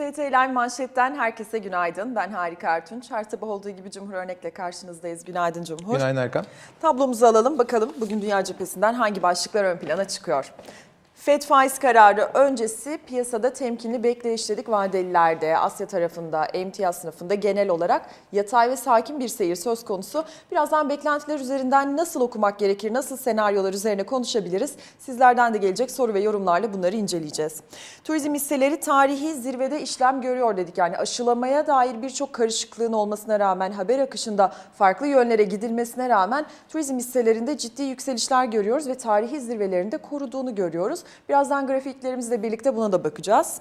Business Live manşetten herkese günaydın. Ben Harika Ertunç. Her sabah olduğu gibi Cumhur Örnek'le karşınızdayız. Günaydın Cumhur. Günaydın Erkan. Tablomuzu alalım bakalım bugün dünya cephesinden hangi başlıklar ön plana çıkıyor. FED faiz kararı öncesi piyasada temkinli bekleyişledik vadelilerde, Asya tarafında, emtia sınıfında genel olarak yatay ve sakin bir seyir söz konusu. Birazdan beklentiler üzerinden nasıl okumak gerekir, nasıl senaryolar üzerine konuşabiliriz. Sizlerden de gelecek soru ve yorumlarla bunları inceleyeceğiz. Turizm hisseleri tarihi zirvede işlem görüyor dedik. Yani aşılamaya dair birçok karışıklığın olmasına rağmen, haber akışında farklı yönlere gidilmesine rağmen turizm hisselerinde ciddi yükselişler görüyoruz ve tarihi zirvelerinde koruduğunu görüyoruz. Birazdan grafiklerimizle birlikte buna da bakacağız.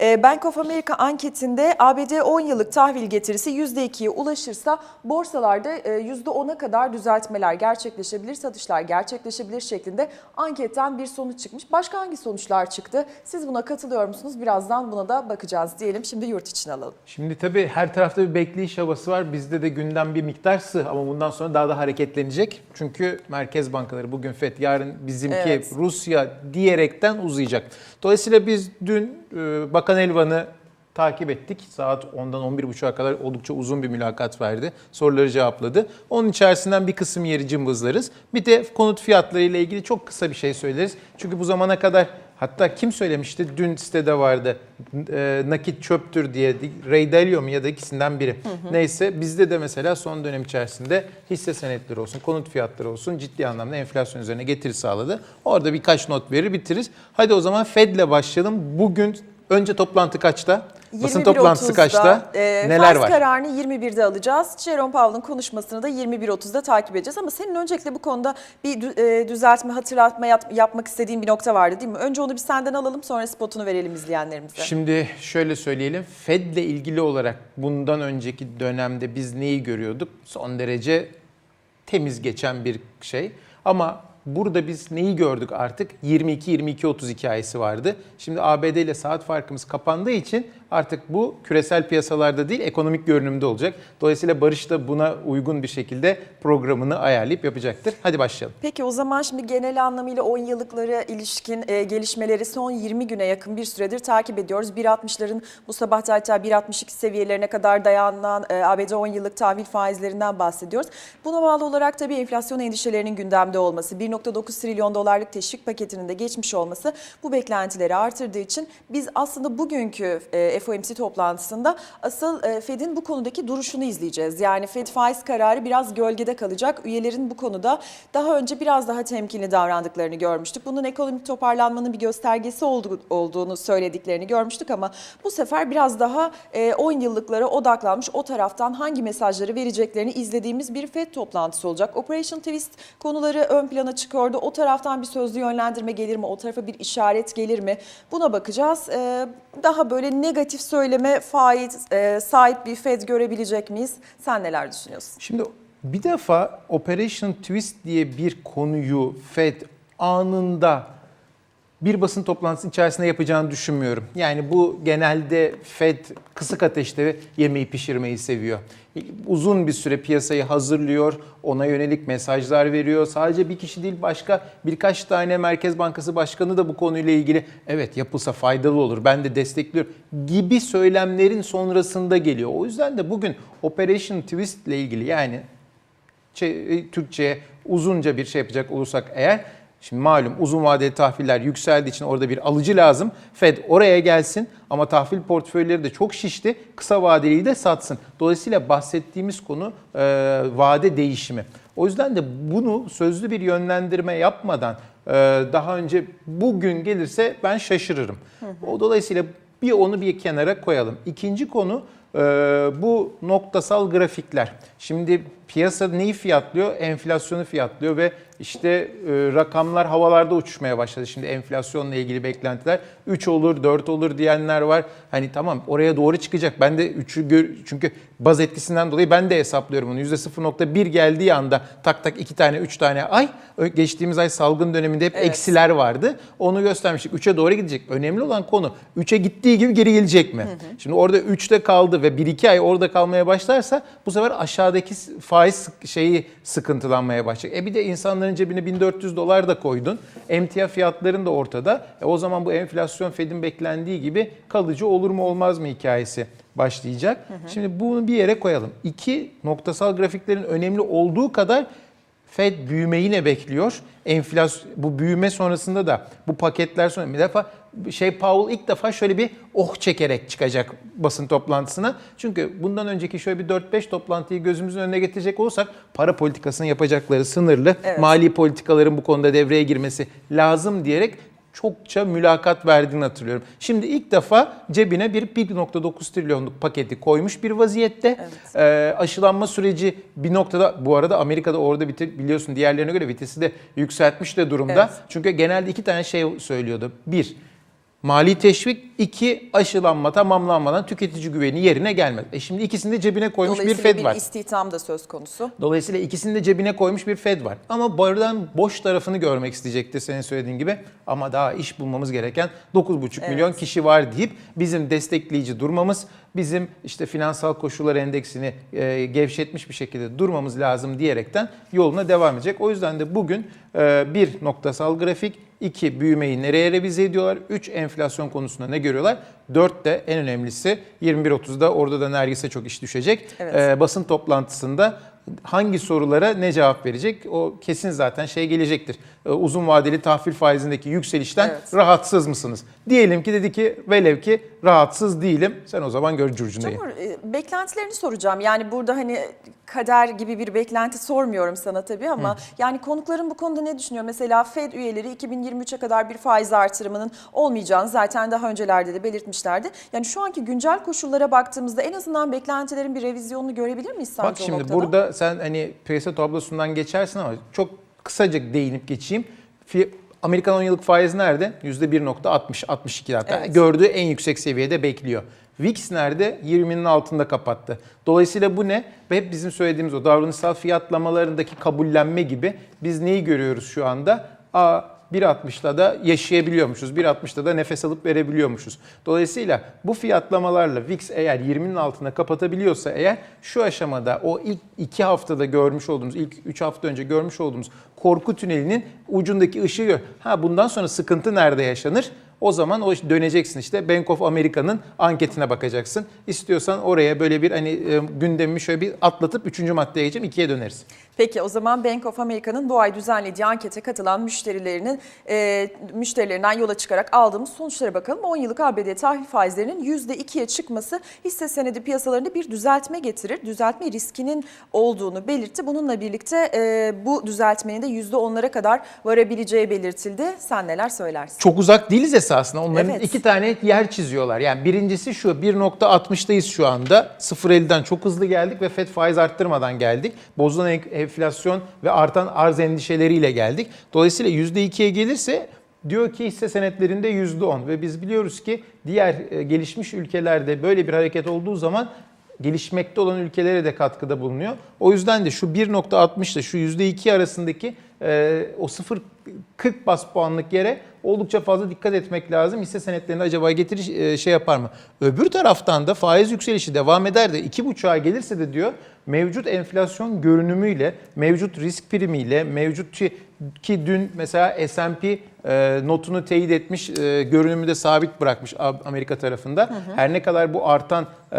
Ee, Bank of America anketinde ABD 10 yıllık tahvil getirisi %2'ye ulaşırsa borsalarda e, %10'a kadar düzeltmeler gerçekleşebilir, satışlar gerçekleşebilir şeklinde anketten bir sonuç çıkmış. Başka hangi sonuçlar çıktı? Siz buna katılıyor musunuz? Birazdan buna da bakacağız diyelim. Şimdi yurt içine alalım. Şimdi tabii her tarafta bir bekleyiş havası var. Bizde de gündem bir miktar sığ ama bundan sonra daha da hareketlenecek. Çünkü merkez bankaları bugün FED, yarın bizimki Evet. Rusya diyerekten uzayacak. Dolayısıyla biz dün e, Bakan Elvan'ı takip ettik. Saat 10'dan 11.30'a kadar oldukça uzun bir mülakat verdi. Soruları cevapladı. Onun içerisinden bir kısım yeri cımbızlarız. Bir de konut fiyatları ile ilgili çok kısa bir şey söyleriz. Çünkü bu zamana kadar hatta kim söylemişti? Dün sitede vardı. E, nakit çöptür diye. Ray Dalio mu ya da ikisinden biri. Neyse bizde de mesela son dönem içerisinde hisse senetleri olsun, konut fiyatları olsun ciddi anlamda enflasyon üzerine getiri sağladı. Orada birkaç not verir bitiririz. Hadi o zaman Fed'le başlayalım. Bugün önce toplantı kaçta? Basın 21.30'da, toplantısı kaçta? e, Neler var? kararını 21'de alacağız. Jerome Powell'ın konuşmasını da 21.30'da takip edeceğiz. Ama senin öncelikle bu konuda bir e, düzeltme, hatırlatma yap- yapmak istediğin bir nokta vardı değil mi? Önce onu bir senden alalım sonra spotunu verelim izleyenlerimize. Şimdi şöyle söyleyelim. Fed'le ilgili olarak bundan önceki dönemde biz neyi görüyorduk? Son derece temiz geçen bir şey. Ama burada biz neyi gördük artık? 22-22-30 hikayesi vardı. Şimdi ABD ile saat farkımız kapandığı için artık bu küresel piyasalarda değil ekonomik görünümde olacak. Dolayısıyla Barış da buna uygun bir şekilde programını ayarlayıp yapacaktır. Hadi başlayalım. Peki o zaman şimdi genel anlamıyla 10 yıllıklara ilişkin e, gelişmeleri son 20 güne yakın bir süredir takip ediyoruz. 1.60'ların bu sabah hatta 1.62 seviyelerine kadar dayanan e, ABD 10 yıllık tahvil faizlerinden bahsediyoruz. Buna bağlı olarak tabii enflasyon endişelerinin gündemde olması, 1.9 trilyon dolarlık teşvik paketinin de geçmiş olması bu beklentileri artırdığı için biz aslında bugünkü e, FOMC toplantısında asıl e, Fed'in bu konudaki duruşunu izleyeceğiz. Yani Fed faiz kararı biraz gölgede kalacak. Üyelerin bu konuda daha önce biraz daha temkinli davrandıklarını görmüştük. Bunun ekonomik toparlanmanın bir göstergesi oldu- olduğunu söylediklerini görmüştük ama bu sefer biraz daha e, 10 yıllıklara odaklanmış o taraftan hangi mesajları vereceklerini izlediğimiz bir Fed toplantısı olacak. Operation Twist konuları ön plana çıkıyordu. O taraftan bir sözlü yönlendirme gelir mi? O tarafa bir işaret gelir mi? Buna bakacağız. E, daha böyle negatif söyleme faiz e, sahip bir Fed görebilecek miyiz? Sen neler düşünüyorsun? Şimdi bir defa Operation Twist diye bir konuyu Fed anında bir basın toplantısının içerisinde yapacağını düşünmüyorum. Yani bu genelde Fed kısık ateşte yemeği pişirmeyi seviyor. Uzun bir süre piyasayı hazırlıyor, ona yönelik mesajlar veriyor. Sadece bir kişi değil başka birkaç tane Merkez Bankası Başkanı da bu konuyla ilgili evet yapılsa faydalı olur ben de destekliyorum gibi söylemlerin sonrasında geliyor. O yüzden de bugün Operation Twist ile ilgili yani Çe- Türkçe'ye uzunca bir şey yapacak olursak eğer Şimdi malum uzun vadeli tahviller yükseldiği için orada bir alıcı lazım. Fed oraya gelsin ama tahvil portföyleri de çok şişti. Kısa vadeliyi de satsın. Dolayısıyla bahsettiğimiz konu e, vade değişimi. O yüzden de bunu sözlü bir yönlendirme yapmadan e, daha önce bugün gelirse ben şaşırırım. O dolayısıyla bir onu bir kenara koyalım. İkinci konu e, bu noktasal grafikler. Şimdi piyasa neyi fiyatlıyor? Enflasyonu fiyatlıyor ve işte e, rakamlar havalarda uçuşmaya başladı. Şimdi enflasyonla ilgili beklentiler 3 olur, 4 olur diyenler var. Hani tamam oraya doğru çıkacak. Ben de 3'ü gör çünkü baz etkisinden dolayı ben de hesaplıyorum onu. %0.1 geldiği anda tak tak 2 tane 3 tane ay geçtiğimiz ay salgın döneminde hep Evet. eksiler vardı. Onu göstermiştik. 3'e doğru gidecek. Önemli olan konu 3'e gittiği gibi geri gelecek mi? Şimdi orada 3'te kaldı ve 1-2 ay orada kalmaya başlarsa bu sefer aşağıdaki faiz şeyi sıkıntılanmaya başlayacak. E bir de insanların cebine 1400 dolar da koydun. Emtia fiyatların da ortada. E o zaman bu enflasyon Fed'in beklendiği gibi kalıcı olur mu olmaz mı hikayesi başlayacak. Şimdi bunu bir yere koyalım. İki noktasal grafiklerin önemli olduğu kadar Fed büyümeyi ne bekliyor? Enflasyon bu büyüme sonrasında da bu paketler sonra bir defa şey Powell ilk defa şöyle bir oh çekerek çıkacak basın toplantısına. Çünkü bundan önceki şöyle bir 4-5 toplantıyı gözümüzün önüne getirecek olursak para politikasını yapacakları sınırlı. Evet. Mali politikaların bu konuda devreye girmesi lazım diyerek çokça mülakat verdiğini hatırlıyorum. Şimdi ilk defa cebine bir 1.9 trilyonluk paketi koymuş bir vaziyette. Ee, aşılanma süreci bir noktada bu arada Amerika'da orada bitir, biliyorsun diğerlerine göre vitesi de yükseltmiş de durumda. Evet. Çünkü genelde iki tane şey söylüyordu. Bir, mali teşvik. iki aşılanma tamamlanmadan tüketici güveni yerine gelmez. E şimdi ikisini de cebine koymuş bir Fed bir var. istihdam da söz konusu. Dolayısıyla ikisini de cebine koymuş bir Fed var. Ama bardağın boş tarafını görmek isteyecektir senin söylediğin gibi. Ama daha iş bulmamız gereken 9,5 Evet. milyon kişi var deyip bizim destekleyici durmamız, bizim işte finansal koşullar endeksini e, gevşetmiş bir şekilde durmamız lazım diyerekten yoluna devam edecek. O yüzden de bugün e, bir noktasal grafik, iki büyümeyi nereye revize ediyorlar, üç enflasyon konusunda ne görüyorlar, dört de en önemlisi 21.30'da orada da Nergis'e çok iş düşecek. Evet. E, basın toplantısında hangi sorulara ne cevap verecek? O kesin zaten şey gelecektir. Ee, Uzun vadeli tahvil faizindeki yükselişten Evet. rahatsız mısınız? Diyelim ki dedi ki velev ki rahatsız değilim. Sen o zaman gör curcunayı. Çamur, e, beklentilerini soracağım. Yani burada hani kader gibi bir beklenti sormuyorum sana tabii ama yani konukların bu konuda ne düşünüyor? Mesela Fed üyeleri 2023'e kadar bir faiz artırımının olmayacağını zaten daha öncelerde de belirtmişlerdi. Yani şu anki güncel koşullara baktığımızda en azından beklentilerin bir revizyonunu görebilir miyiz sence Bak şimdi burada sen hani piyasa tablosundan geçersin ama çok kısaca değinip geçeyim. Amerikan 10 yıllık faiz nerede? %1.60, 62 hatta. Evet. Gördüğü en yüksek seviyede bekliyor. VIX nerede? 20'nin altında kapattı. Dolayısıyla bu ne? Ve hep bizim söylediğimiz o davranışsal fiyatlamalarındaki kabullenme gibi biz neyi görüyoruz şu anda? Aa 1.60'la da yaşayabiliyormuşuz. 1.60'la da nefes alıp verebiliyormuşuz. Dolayısıyla bu fiyatlamalarla VIX eğer 20'nin altına kapatabiliyorsa eğer şu aşamada o ilk 2 haftada görmüş olduğumuz, ilk 3 hafta önce görmüş olduğumuz korku tünelinin ucundaki ışığı. Ha bundan sonra sıkıntı nerede yaşanır? O zaman o döneceksin işte Bank of America'nın anketine bakacaksın. İstiyorsan oraya böyle bir hani e, gündemimi şöyle bir atlatıp 3. maddeye geçeceğim ikiye döneriz. Peki o zaman Bank of America'nın bu ay düzenlediği ankete katılan müşterilerinin e, müşterilerinden yola çıkarak aldığımız sonuçlara bakalım. 10 yıllık ABD tahvil faizlerinin %2'ye çıkması hisse senedi piyasalarında bir düzeltme getirir. Düzeltme riskinin olduğunu belirtti. Bununla birlikte e, bu düzeltmenin de %10'lara kadar varabileceği belirtildi. Sen neler söylersin? Çok uzak değiliz esasında. Onların Evet. iki tane yer çiziyorlar. Yani birincisi şu 1.60'dayız şu anda. 0.50'den çok hızlı geldik ve FED faiz arttırmadan geldik. Bozulan en- enflasyon ve artan arz endişeleriyle geldik. Dolayısıyla %2'ye gelirse diyor ki hisse senetlerinde %10 ve biz biliyoruz ki diğer e, gelişmiş ülkelerde böyle bir hareket olduğu zaman gelişmekte olan ülkelere de katkıda bulunuyor. O yüzden de şu 1.60 ile şu %2 arasındaki e, o 0.40 bas puanlık yere oldukça fazla dikkat etmek lazım. Hisse senetlerinde acaba getiriş e, şey yapar mı? Öbür taraftan da faiz yükselişi devam eder de 2.5'a gelirse de diyor mevcut enflasyon görünümüyle, mevcut risk primiyle, mevcut ki, ki dün mesela S&P e, notunu teyit etmiş, e, görünümü de sabit bırakmış Amerika tarafında. Her ne kadar bu artan e,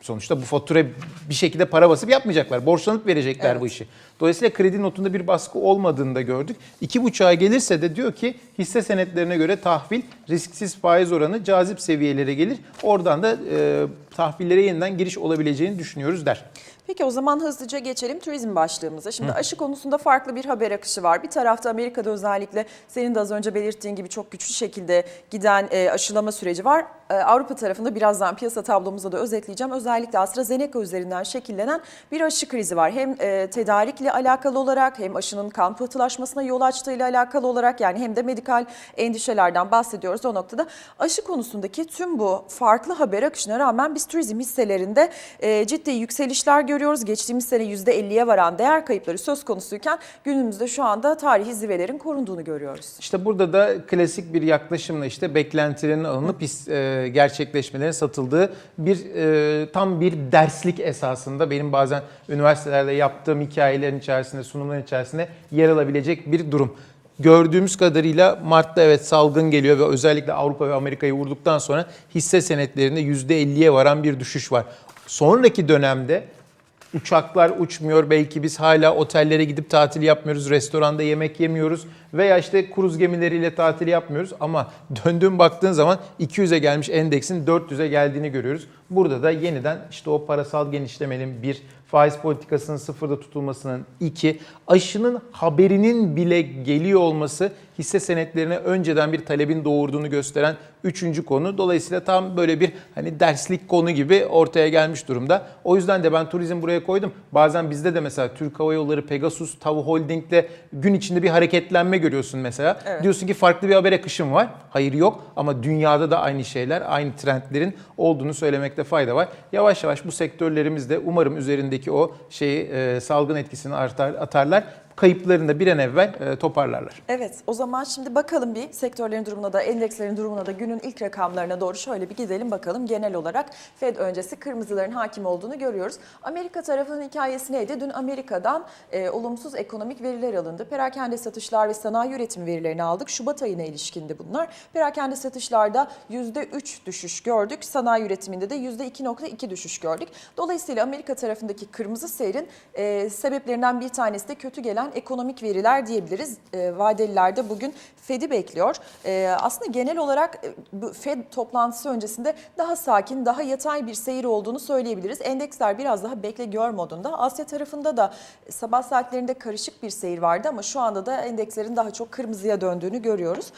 sonuçta bu fatura bir şekilde para basıp yapmayacaklar. Borçlanıp verecekler Evet. bu işi. Dolayısıyla kredi notunda bir baskı olmadığını da gördük. İki buçuğa gelirse de diyor ki hisse senetlerine göre tahvil risksiz faiz oranı cazip seviyelere gelir. Oradan da e, tahvillere yeniden giriş olabileceğini düşünüyoruz der. Peki o zaman hızlıca geçelim turizm başlığımıza. Şimdi aşı konusunda farklı bir haber akışı var. Bir tarafta Amerika'da özellikle senin de az önce belirttiğin gibi çok güçlü şekilde giden e, aşılama süreci var. E, Avrupa tarafında birazdan piyasa tablomuzda da özetleyeceğim. Özellikle AstraZeneca üzerinden şekillenen bir aşı krizi var. Hem e, tedarikle alakalı olarak hem aşının kan pıhtılaşmasına yol açtığıyla alakalı olarak yani hem de medikal endişelerden bahsediyoruz o noktada. Aşı konusundaki tüm bu farklı haber akışına rağmen biz turizm hisselerinde e, ciddi yükselişler görüyoruz. Geçtiğimiz sene %50'ye varan değer kayıpları söz konusuyken günümüzde şu anda tarihi zirvelerin korunduğunu görüyoruz. İşte burada da klasik bir yaklaşımla işte beklentilerin alınıp e, gerçekleşmelerin satıldığı bir e, tam bir derslik esasında benim bazen üniversitelerde yaptığım hikayelerin içerisinde, sunumların içerisinde yer alabilecek bir durum. Gördüğümüz kadarıyla Mart'ta evet salgın geliyor ve özellikle Avrupa ve Amerika'yı vurduktan sonra hisse senetlerinde %50'ye varan bir düşüş var. Sonraki dönemde uçaklar uçmuyor. Belki biz hala otellere gidip tatil yapmıyoruz. Restoranda yemek yemiyoruz. Veya işte kruz gemileriyle tatil yapmıyoruz. Ama döndüğün baktığın zaman 200'e gelmiş endeksin 400'e geldiğini görüyoruz. Burada da yeniden işte o parasal genişlemenin bir, faiz politikasının sıfırda tutulmasının iki, aşının haberinin bile geliyor olması hisse senetlerine önceden bir talebin doğurduğunu gösteren üçüncü konu. Dolayısıyla tam böyle bir hani derslik konu gibi ortaya gelmiş durumda. O yüzden de ben turizm buraya koydum. Bazen bizde de mesela Türk Hava Yolları, Pegasus, TAV Holding'de gün içinde bir hareketlenme görüyorsun mesela. Evet. Diyorsun ki farklı bir haber akışım var. Hayır yok ama dünyada da aynı şeyler, aynı trendlerin olduğunu söylemekte fayda var. Yavaş yavaş bu sektörlerimiz de umarım üzerindeki o şeyi e, salgın etkisini artar, atarlar. Kayıplarını da bir an evvel e, toparlarlar. Evet o zaman şimdi bakalım bir sektörlerin durumuna da endekslerin durumuna da günün ilk rakamlarına doğru şöyle bir gidelim bakalım. Genel olarak Fed öncesi kırmızıların hakim olduğunu görüyoruz. Amerika tarafının hikayesi neydi? Dün Amerika'dan e, olumsuz ekonomik veriler alındı. Perakende satışlar ve sanayi üretim verilerini aldık. Şubat ayına ilişkindi bunlar. Perakende satışlarda %3 düşüş gördük. Sanayi üretiminde de %2.2 düşüş gördük. Dolayısıyla Amerika tarafındaki kırmızı seyrin e, sebeplerinden bir tanesi de kötü gelen ekonomik veriler diyebiliriz. E, vadeliler de bugün Fed'i bekliyor. E, aslında genel olarak e, Fed toplantısı öncesinde daha sakin, daha yatay bir seyir olduğunu söyleyebiliriz. Endeksler biraz daha bekle gör modunda. Asya tarafında da sabah saatlerinde karışık bir seyir vardı ama şu anda da endekslerin daha çok kırmızıya döndüğünü görüyoruz.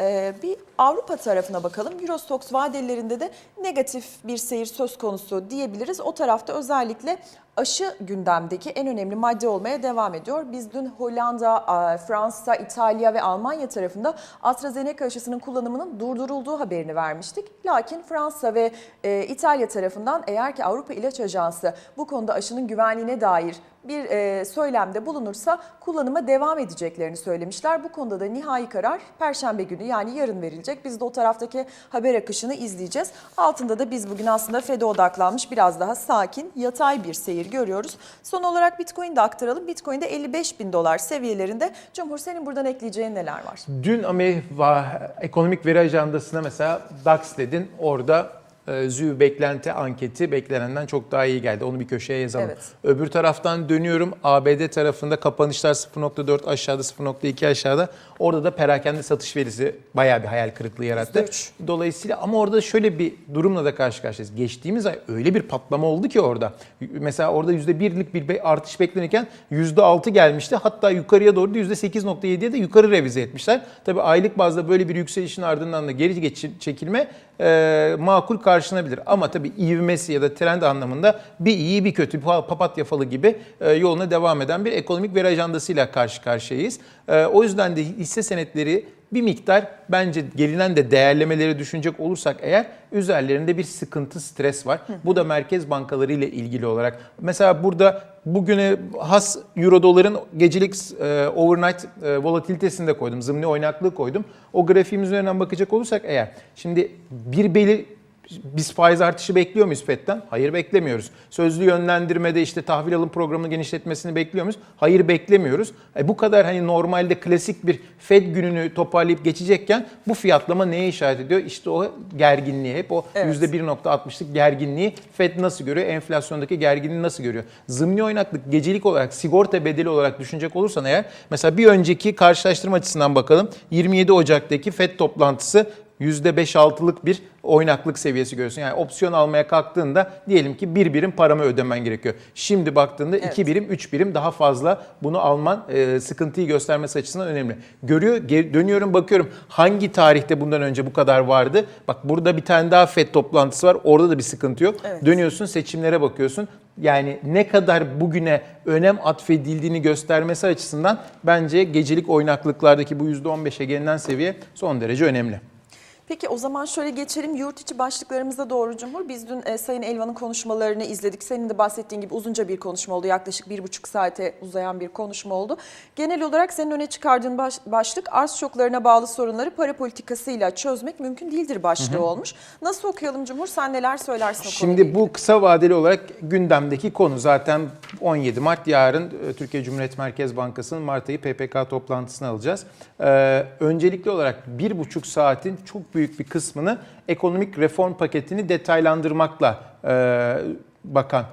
E, bir Avrupa tarafına bakalım. Eurostox vadelilerinde de negatif bir seyir söz konusu diyebiliriz. O tarafta özellikle aşı gündemdeki en önemli madde olmaya devam ediyor. Biz dün Hollanda, e, Fransa, İtalya ve Almanya tarafında AstraZeneca aşısının kullanımının durdurulduğu haberini vermiştik. Lakin Fransa ve e, İtalya tarafından eğer ki Avrupa İlaç Ajansı bu konuda aşının güvenliğine dair bir e, söylemde bulunursa kullanıma devam edeceklerini söylemişler. Bu konuda da nihai karar Perşembe günü yani yarın verilecek. Biz de o taraftaki haber akışını izleyeceğiz. Altında da biz bugün aslında FED'e odaklanmış biraz daha sakin, yatay bir seyir görüyoruz. Son olarak Bitcoin de aktaralım. Bitcoin'de 55 bin dolar seviyelerinde. Cumhur senin buradan ekleyeceğin neler var? Dün Amerika ekonomik veri ajandasına mesela DAX dedin. Orada ZÜ beklenti anketi beklenenden çok daha iyi geldi. Onu bir köşeye yazalım. Evet. Öbür taraftan dönüyorum. ABD tarafında kapanışlar 0.4 aşağıda 0.2 aşağıda. Orada da perakende satış verisi bayağı bir hayal kırıklığı yarattı. %3. Dolayısıyla ama orada şöyle bir durumla da karşı karşıyayız. Geçtiğimiz ay öyle bir patlama oldu ki orada. Mesela orada %1'lik bir artış beklenirken %6 gelmişti. Hatta yukarıya doğru da %8.7'ye de yukarı revize etmişler. Tabii aylık bazda böyle bir yükselişin ardından da geri geçi- çekilme e, makul karşılanabilir. Ama tabii ivmesi ya da trend anlamında bir iyi bir kötü pa- papatya falı gibi e, yoluna devam eden bir ekonomik veri ajandasıyla karşı karşıyayız. E, o yüzden de hisse senetleri bir miktar bence gelinen de değerlemeleri düşünecek olursak eğer üzerlerinde bir sıkıntı, stres var. Bu da merkez bankaları ile ilgili olarak. Mesela burada bugüne has euro doların gecelik e, overnight e, volatilitesini de koydum. Zımni oynaklığı koydum. O grafiğimiz üzerinden bakacak olursak eğer şimdi bir belir biz faiz artışı bekliyor muyuz FED'den? Hayır beklemiyoruz. Sözlü yönlendirmede işte tahvil alım programını genişletmesini bekliyor muyuz? Hayır beklemiyoruz. E bu kadar hani normalde klasik bir FED gününü toparlayıp geçecekken bu fiyatlama neye işaret ediyor? İşte o gerginliği hep o Evet. %1.60'lık gerginliği FED nasıl görüyor? Enflasyondaki gerginliği nasıl görüyor? Zımni oynaklık gecelik olarak sigorta bedeli olarak düşünecek olursan eğer mesela bir önceki karşılaştırma açısından bakalım. 27 Ocak'taki FED toplantısı %5-6'lık bir oynaklık seviyesi görüyorsun. Yani opsiyon almaya kalktığında diyelim ki bir birim paramı ödemen gerekiyor. Şimdi baktığında Evet. iki birim, üç birim daha fazla bunu alman e, sıkıntıyı göstermesi açısından önemli. Görüyor, geri- dönüyorum bakıyorum hangi tarihte bundan önce bu kadar vardı? Bak burada bir tane daha FED toplantısı var. Orada da bir sıkıntı yok. Evet. Dönüyorsun seçimlere bakıyorsun. Yani ne kadar bugüne önem atfedildiğini göstermesi açısından bence gecelik oynaklıklardaki bu %15'e gelinen seviye son derece önemli. Peki o zaman şöyle geçelim yurt içi başlıklarımıza doğru Cumhur. Biz dün e, Sayın Elvan'ın konuşmalarını izledik. Senin de bahsettiğin gibi uzunca bir konuşma oldu. Yaklaşık bir buçuk saate uzayan bir konuşma oldu. Genel olarak senin öne çıkardığın baş- başlık arz şoklarına bağlı sorunları para politikasıyla çözmek mümkün değildir başlığı olmuş. Nasıl okuyalım Cumhur? Sen neler söylersin o Şimdi bu kısa vadeli olarak gündemdeki konu zaten 17 Mart yarın e, Türkiye Cumhuriyet Merkez Bankası'nın Mart ayı PPK toplantısını alacağız. Ee, öncelikli olarak bir buçuk saatin çok büyük bir kısmını ekonomik reform paketini detaylandırmakla e, bakan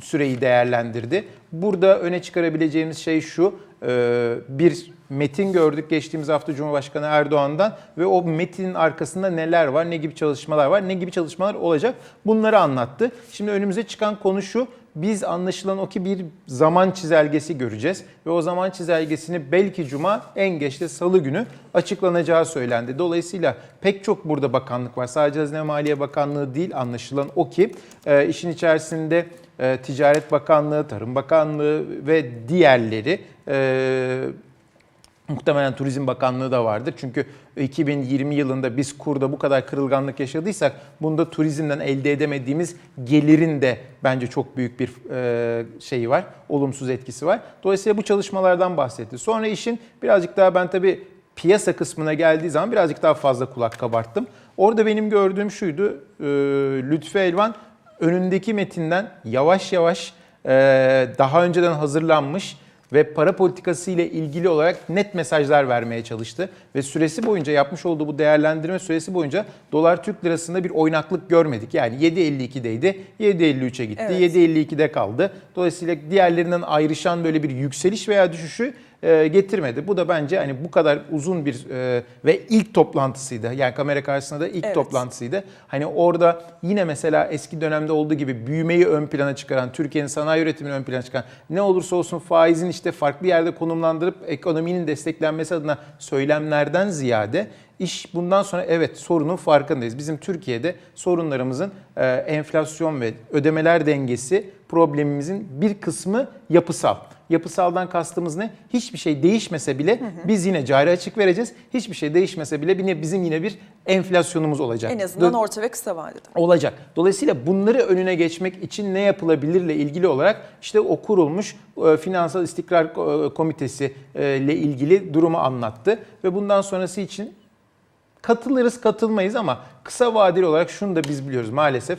süreyi değerlendirdi. Burada öne çıkarabileceğimiz şey şu, e, bir metin gördük geçtiğimiz hafta Cumhurbaşkanı Erdoğan'dan ve o metinin arkasında neler var, ne gibi çalışmalar var, ne gibi çalışmalar olacak bunları anlattı. Şimdi önümüze çıkan konu şu, biz anlaşılan o ki bir zaman çizelgesi göreceğiz ve o zaman çizelgesini belki cuma en geç de salı günü açıklanacağı söylendi. Dolayısıyla pek çok burada bakanlık var. Sadece Hazine Maliye Bakanlığı değil anlaşılan o ki e, işin içerisinde e, Ticaret Bakanlığı, Tarım Bakanlığı ve diğerleri e, Muhtemelen Turizm Bakanlığı da vardır. Çünkü 2020 yılında biz kurda bu kadar kırılganlık yaşadıysak bunda turizmden elde edemediğimiz gelirin de bence çok büyük bir e, şeyi var. Olumsuz etkisi var. Dolayısıyla bu çalışmalardan bahsetti. Sonra işin birazcık daha ben tabii piyasa kısmına geldiği zaman birazcık daha fazla kulak kabarttım. Orada benim gördüğüm şuydu. E, Lütfü Elvan önündeki metinden yavaş yavaş e, daha önceden hazırlanmış ve para politikası ile ilgili olarak net mesajlar vermeye çalıştı. Ve süresi boyunca yapmış olduğu bu değerlendirme süresi boyunca dolar Türk lirasında bir oynaklık görmedik. Yani 7.52'deydi, 7.53'e gitti, Evet. 7.52'de kaldı. Dolayısıyla diğerlerinden ayrışan böyle bir yükseliş veya düşüşü e, getirmedi. Bu da bence hani bu kadar uzun bir e, ve ilk toplantısıydı. Yani kamera karşısında da ilk Evet. toplantısıydı. Hani orada yine mesela eski dönemde olduğu gibi büyümeyi ön plana çıkaran, Türkiye'nin sanayi üretimini ön plana çıkaran, ne olursa olsun faizin işte farklı yerde konumlandırıp ekonominin desteklenmesi adına söylemlerden ziyade iş bundan sonra evet sorunun farkındayız. Bizim Türkiye'de sorunlarımızın e, enflasyon ve ödemeler dengesi problemimizin bir kısmı yapısal. Yapısaldan kastımız ne? Hiçbir şey değişmese bile biz yine cari açık vereceğiz. Hiçbir şey değişmese bile yine bizim yine bir enflasyonumuz olacak. En azından Do- orta ve kısa vadede. olacak. Dolayısıyla bunları önüne geçmek için ne yapılabilirle ilgili olarak işte o kurulmuş e, Finansal İstikrar e, Komitesi e, ile ilgili durumu anlattı ve bundan sonrası için katılırız katılmayız ama kısa vadeli olarak şunu da biz biliyoruz maalesef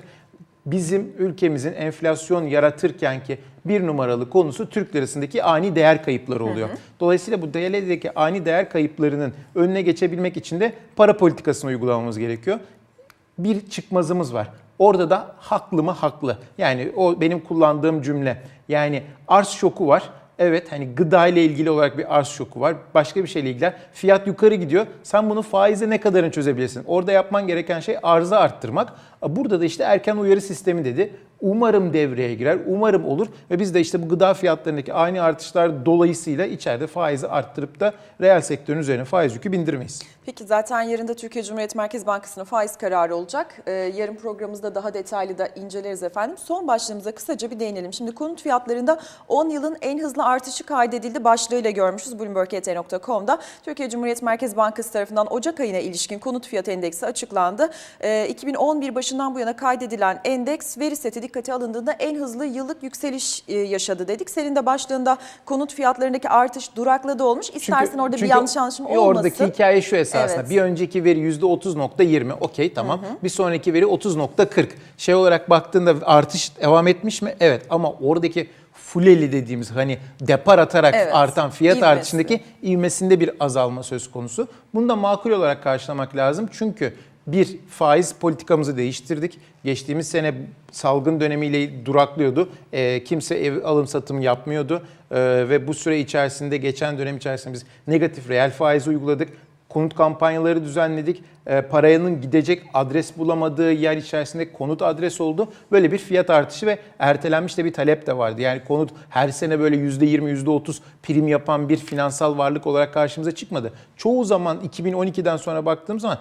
bizim ülkemizin enflasyon yaratırken ki bir numaralı konusu Türk lirasındaki ani değer kayıpları oluyor. Dolayısıyla bu TL'deki ani değer kayıplarının önüne geçebilmek için de para politikasını uygulamamız gerekiyor bir çıkmazımız var. Orada da haklı mı haklı. Yani o benim kullandığım cümle. Yani arz şoku var. Evet hani gıda ile ilgili olarak bir arz şoku var. Başka bir şeyle ilgili. Fiyat yukarı gidiyor. Sen bunu faize ne kadarını çözebilirsin? Orada yapman gereken şey arzı arttırmak. Burada da işte erken uyarı sistemi dedi. Umarım devreye girer, umarım olur ve biz de işte bu gıda fiyatlarındaki ani artışlar dolayısıyla içeride faizi arttırıp da reel sektörün üzerine faiz yükü bindirmeyiz. Peki zaten yarın da Türkiye Cumhuriyet Merkez Bankası'nın faiz kararı olacak. Ee, yarın programımızda daha detaylı da inceleriz efendim. Son başlığımıza kısaca bir değinelim. Şimdi konut fiyatlarında 10 yılın en hızlı artışı kaydedildi başlığıyla görmüşüz bloomberg.com.'da. Türkiye Cumhuriyet Merkez Bankası tarafından Ocak ayına ilişkin konut fiyat endeksi açıklandı. Ee, 2011 başından bu yana kaydedilen endeks veri seti dikkate alındığında en hızlı yıllık yükseliş e, yaşadı dedik. Senin de başlığında konut fiyatlarındaki artış durakladı olmuş. İstersen orada bir çünkü yanlış anlaşılma olmasın. Oradaki hikaye şu esasında. Evet. Bir önceki veri %30.20 okey tamam. Bir sonraki veri 30.40. Şey olarak baktığında artış devam etmiş mi? Evet ama oradaki fuleli dediğimiz hani depar atarak Evet, artan fiyat ivmesi. artışındaki ivmesinde bir azalma söz konusu. Bunu da makul olarak karşılamak lazım. Çünkü bir faiz politikamızı değiştirdik. Geçtiğimiz sene salgın dönemiyle duraklıyordu. Ee, kimse ev alım satım yapmıyordu. Ee, ve bu süre içerisinde geçen dönem içerisinde biz negatif reel faiz uyguladık. Konut kampanyaları düzenledik. Ee, paranın gidecek adres bulamadığı yer içerisinde konut adres oldu. Böyle bir fiyat artışı ve ertelenmiş de bir talep de vardı. Yani konut her sene böyle %20, %30 prim yapan bir finansal varlık olarak karşımıza çıkmadı. Çoğu zaman 2012'den sonra baktığım zaman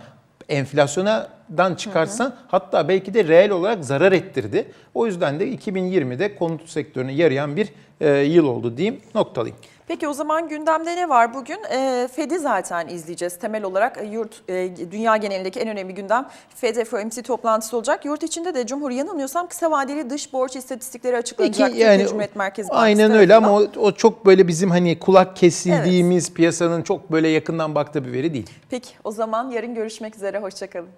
enflasyonadan çıkarsan hatta belki de reel olarak zarar ettirdi. O yüzden de 2020'de konut sektörüne yarayan bir e, yıl oldu diyeyim noktalayayım. Peki o zaman gündemde ne var bugün? E, Fed'i zaten izleyeceğiz. Temel olarak e, yurt e, dünya genelindeki en önemli gündem Fed FOMC toplantısı olacak. Yurt içinde de Cumhur yanılmıyorsam kısa vadeli dış borç istatistikleri açıklanacak. Peki yani Cumhuriyet Merkez Bankası aynen öyle ama o, o çok böyle bizim hani kulak kesildiğimiz piyasanın çok böyle yakından baktığı bir veri değil. Peki o zaman yarın görüşmek üzere. Hoşçakalın.